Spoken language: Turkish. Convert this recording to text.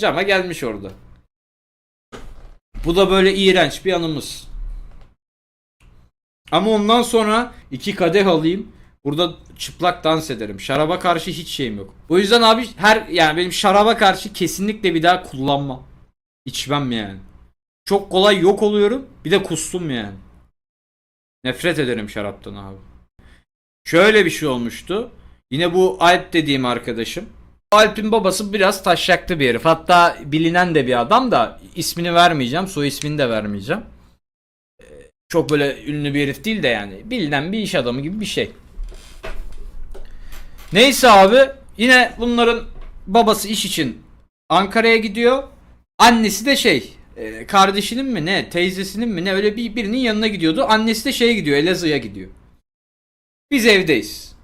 Cama gelmiş orada. Bu da böyle iğrenç bir anımız. Ama ondan sonra iki kadeh alayım. Burada çıplak dans ederim. Şaraba karşı hiç şeyim yok. O yüzden abi her yani benim şaraba karşı kesinlikle bir daha kullanmam. İçmem yani. Çok kolay yok oluyorum. Bir de kustum yani. Nefret ederim şaraptan abi. Şöyle bir şey olmuştu. Yine bu Alp dediğim arkadaşım. Alp'in babası biraz taşaklı bir herif. Hatta bilinen de bir adam da ismini vermeyeceğim. Soy ismini de vermeyeceğim. Ee, Çok böyle ünlü bir herif değil de yani. Bilinen bir iş adamı gibi bir şey. Neyse abi. Yine bunların babası iş için Ankara'ya gidiyor. Annesi de şey e, kardeşinin mi ne teyzesinin mi ne öyle bir birinin yanına gidiyordu. Annesi de şeye gidiyor Elazığ'a gidiyor. Biz evdeyiz.